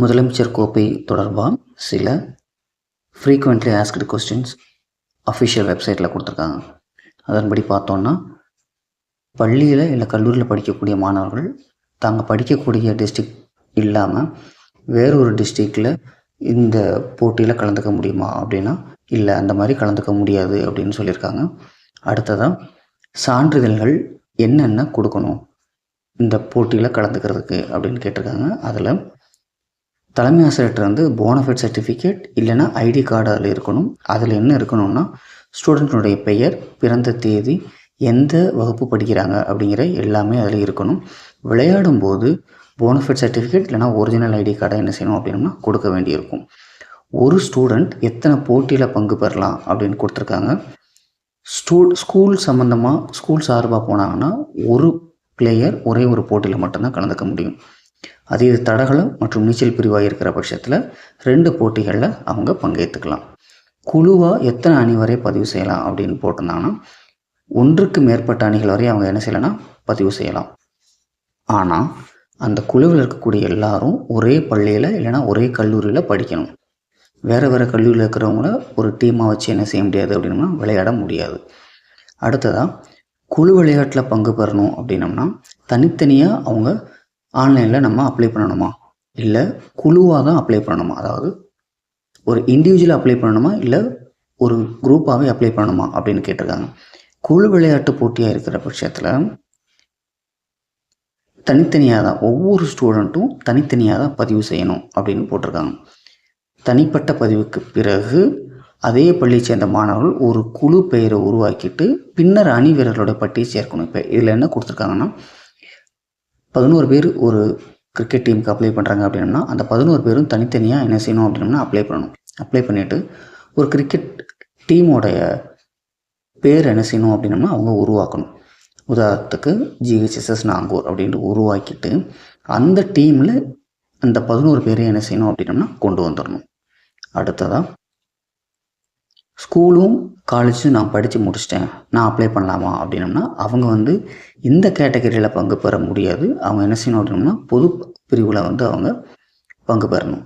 முதலமைச்சர் கோப்பை தொடர்பாக சில ஃப்ரீக்வெண்ட்லி ஆஸ்க்டு கொஸ்டின்ஸ் அஃபிஷியல் வெப்சைட்டில் கொடுத்துருக்காங்க. அதன்படி பார்த்தோன்னா பள்ளியில் இல்லை கல்லூரியில் படிக்கக்கூடிய மாணவர்கள் தாங்கள் படிக்கக்கூடிய டிஸ்ட்ரிக் இல்லாமல் வேறொரு டிஸ்ட்ரிக்டில் இந்த போட்டியில் கலந்துக்க முடியுமா அப்படின்னா இல்லை அந்த மாதிரி கலந்துக்க முடியாது அப்படின்னு சொல்லியிருக்காங்க. அடுத்ததாக சான்றிதழ்கள் என்னென்ன கொடுக்கணும்? இந்த போட்டியில் கலந்துக்கிறதுக்கு அப்படின்னு கேட்டிருக்காங்க. அதில் தலைமை ஆசிரியர்கிட்ட வந்து போனஃபைட் சர்டிஃபிகேட் இல்லைன்னா ஐடி கார்டு அதில் இருக்கணும். அதில் என்ன இருக்கணும்னா ஸ்டூடெண்ட்டுடைய பெயர் பிறந்த தேதி எந்த வகுப்பு படிக்கிறாங்க அப்படிங்கிற எல்லாமே அதில் இருக்கணும். விளையாடும் போது போனஃபைட் சர்டிஃபிகேட் இல்லைனா ஒரிஜினல் ஐடி கார்டை என்ன செய்யணும் அப்படின்னா கொடுக்க வேண்டியிருக்கும். ஒரு ஸ்டூடெண்ட் எத்தனை போட்டியில் பங்கு பெறலாம் அப்படின்னு கொடுத்துருக்காங்க. ஸ்டூ ஸ்கூல் சம்மந்தமாக ஸ்கூல் சார்பாக போனாங்கன்னா ஒரு பிளேயர் ஒரே ஒரு போட்டியில் மட்டும்தான் கலந்துக்க முடியும். அது இது தடகளம் மற்றும் நீச்சல் பிரிவாக இருக்கிற பட்சத்தில் ரெண்டு போட்டிகளில் அவங்க பங்கேற்றுக்கலாம் குழுவாக எத்தனை அணி வரை பதிவு செய்யலாம் அப்படின்னு போட்டிருந்தாங்கன்னா ஒன்றுக்கு மேற்பட்ட அணிகள் வரை அவங்க என்ன செய்யலைன்னா பதிவு செய்யலாம். ஆனால் அந்த குழுவில் இருக்கக்கூடிய எல்லாரும் ஒரே பள்ளியில் இல்லைன்னா ஒரே கல்லூரியில் படிக்கணும். வேறு வேறு கல்லூரியில் இருக்கிறவங்கள ஒரு டீமாக வச்சு என்ன செய்ய முடியாது அப்படின்னா விளையாட முடியாது. அடுத்ததாக குழு விளையாட்டில் பங்கு பெறணும் அப்படின்னம்னா தனித்தனியாக அவங்க ஆன்லைனில் நம்ம அப்ளை பண்ணணுமா? இல்லை குழுவாக தான் அப்ளை பண்ணணுமா? அதாவது ஒரு இண்டிவிஜுவலாக அப்ளை பண்ணணுமா? இல்லை ஒரு குரூப்பாகவே அப்ளை பண்ணணுமா? அப்படின்னு கேட்டிருக்காங்க. குழு விளையாட்டு போட்டியாக இருக்கிற பட்சத்தில் தனித்தனியாக தான் ஒவ்வொரு ஸ்டூடெண்ட்டும் தனித்தனியாக தான் பதிவு செய்யணும் அப்படின்னு போட்டிருக்காங்க. தனிப்பட்ட பதிவுக்கு பிறகு அதே பள்ளியை சேர்ந்த மாணவர்கள் ஒரு குழு பெயரை உருவாக்கிட்டு பின்னர் அணி வீரர்களோட பட்டியை சேர்க்கணும். இப்போ இதில் என்ன கொடுத்துருக்காங்கன்னா பதினோரு பேர் ஒரு கிரிக்கெட் டீமுக்கு அப்ளை பண்ணுறாங்க அப்படின்னா அந்த பதினோரு பேரும் தனித்தனியாக என்ன செய்யணும் அப்படின்னா அப்ளை பண்ணணும். அப்ளை பண்ணிவிட்டு ஒரு கிரிக்கெட் டீமோடைய பேர் என்ன செய்யணும் அப்படின்னம்னா அவங்க உருவாக்கணும். உதாரணத்துக்கு ஜிஹெச்எஸ்எஸ் நாங்கூர் அப்படின்ட்டு உருவாக்கிட்டு அந்த டீமில் அந்த பதினோரு பேரையும் என்ன செய்யணும் அப்படின்னம்னா கொண்டு வந்துடணும். அடுத்ததாக ஸ்கூலும் காலேஜும் நான் படித்து முடிச்சிட்டேன். நான் அப்ளை பண்ணலாமா? அப்படின்னம்னா அவங்க வந்து இந்த கேட்டகரியில் பங்கு பெற முடியாது. அவங்க என்ன செய்யணும் அப்படின்னா பொது பிரிவில் வந்து அவங்க பங்கு பெறணும்.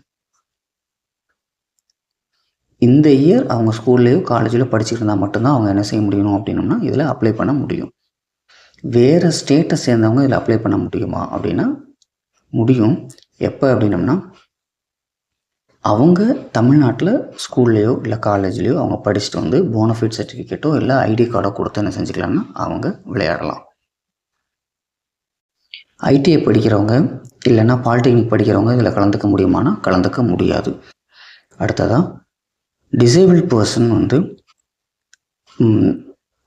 இந்த இயர் அவங்க ஸ்கூல்லையோ காலேஜில் படிச்சுட்டு இருந்தால் மட்டும்தான் அவங்க என்ன செய்ய முடியணும் அப்படின்னம்னா இதில் அப்ளை பண்ண முடியும். வேறு ஸ்டேட்டை சேர்ந்தவங்க இதில் அப்ளை பண்ண முடியுமா அப்படின்னா முடியும். எப்போ அப்படின்னம்னா அவங்க தமிழ்நாட்டில் ஸ்கூல்லையோ இல்லை காலேஜ்லேயோ அவங்க படிச்சுட்டு வந்து போனஃபைட் சர்டிஃபிகேட்டோ இல்லை ஐடி கார்டோ கொடுத்து என்ன செஞ்சுக்கலாம்னா அவங்க விளையாடலாம். ஐடிஐ படிக்கிறவங்க இல்லைன்னா பாலிடெக்னிக் படிக்கிறவங்க இதில் கலந்துக்க முடியுமானா கலந்துக்க முடியாது. அடுத்ததாக டிசேபிள் பர்சன் வந்து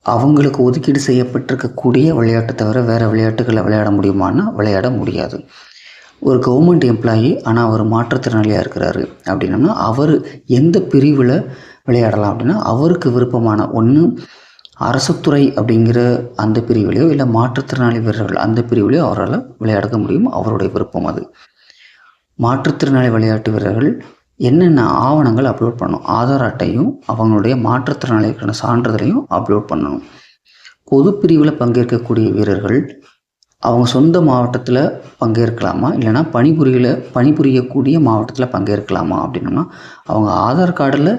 அவங்களுக்கு ஒதுக்கீடு செய்யப்பட்டிருக்கக்கூடிய விளையாட்டை தவிர வேறு விளையாட்டுகளை விளையாட முடியுமானா விளையாட முடியாது. ஒரு கவர்மெண்ட் எம்ப்ளாயி ஆனால் அவர் மாற்றுத்திறனாளியாக இருக்கிறாரு. அப்படின்னம்னா அவர் எந்த பிரிவில் விளையாடலாம் அப்படின்னா அவருக்கு விருப்பமான ஒன்று அரசுத்துறை அப்படிங்கிற அந்த பிரிவிலையோ இல்லை மாற்றுத்திறனாளி வீரர்கள் அந்த பிரிவிலையோ அவரால் விளையாட முடியும். அவருடைய விருப்பம் அது. மாற்றுத்திறனாளி விளையாட்டு வீரர்கள் என்னென்ன ஆவணங்கள் அப்லோட் பண்ணணும்? ஆதார் அட்டையும் அவங்களுடைய மாற்றுத்திறனாளிக்கான சான்றிதழையும் அப்லோட் பண்ணணும். பொது பிரிவில் பங்கேற்கக்கூடிய வீரர்கள் அவங்க சொந்த மாவட்டத்தில் பங்கேற்கலாமா? இல்லைனா பணிபுரியல பணிபுரியக்கூடிய மாவட்டத்தில் பங்கேற்கலாமா அப்படின்னோம்னா அவங்க ஆதார் கார்டில்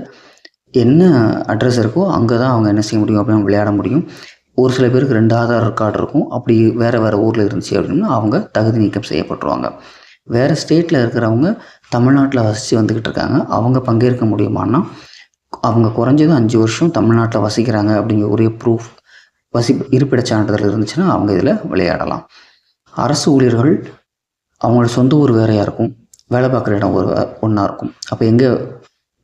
என்ன அட்ரஸ் இருக்கோ அங்கே தான் அவங்க என்ன செய்ய முடியும் அப்படின்னு விளையாட முடியும். ஒரு சில பேருக்கு ரெண்டு ஆதார் கார்டு இருக்கும். அப்படி வேறு வேறு ஊரில் இருந்துச்சு அப்படின்னா அவங்க தகுதி நீக்கம் செய்யப்பட்டுருவாங்க. வேறு ஸ்டேட்டில் இருக்கிறவங்க தமிழ்நாட்டில் வசித்து வந்துக்கிட்டு இருக்காங்க. அவங்க பங்கேற்க முடியுமான்னா அவங்க குறைஞ்சது அஞ்சு வருஷம் தமிழ்நாட்டில் வசிக்கிறாங்க அப்படிங்கிற ஒரே ப்ரூஃப் வசி இருப்பிடச் சான்றிதழ் இருந்துச்சுன்னா அவங்க இதில் விளையாடலாம். அரசு ஊழியர்கள் அவங்களோட சொந்த ஊர் வேறையாக இருக்கும் வேலை பார்க்குற இடம் ஒரு ஒன்றா இருக்கும். அப்போ எங்கே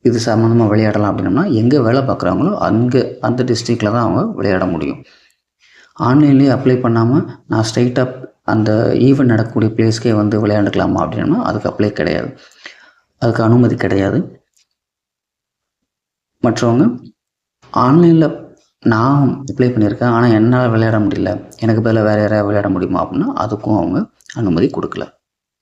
இது சம்மந்தமாக விளையாடலாம் அப்படின்னம்னா எங்கே வேலை பார்க்குறாங்களோ அங்கே அந்த டிஸ்ட்ரிக்டில் தான் அவங்க விளையாட முடியும். ஆன்லைன்லேயே அப்ளை பண்ணாமல் நான் ஸ்ட்ரைட்டாக அந்த ஈவெண்ட் நடக்கக்கூடிய பிளேஸ்க்கே வந்து விளையாண்டுக்கலாமா அப்படின்னா அதுக்கு அப்ளை கிடையாது. அதுக்கு அனுமதி கிடையாது. மற்றவங்க ஆன்லைனில் நான் அப்ளை பண்ணியிருக்கேன் ஆனால் என்னால் விளையாட முடியல. எனக்கு பதிலாக வேறு யாராவது விளையாட முடியுமா அப்படின்னா அதுக்கும் அவங்க அனுமதி கொடுக்கல.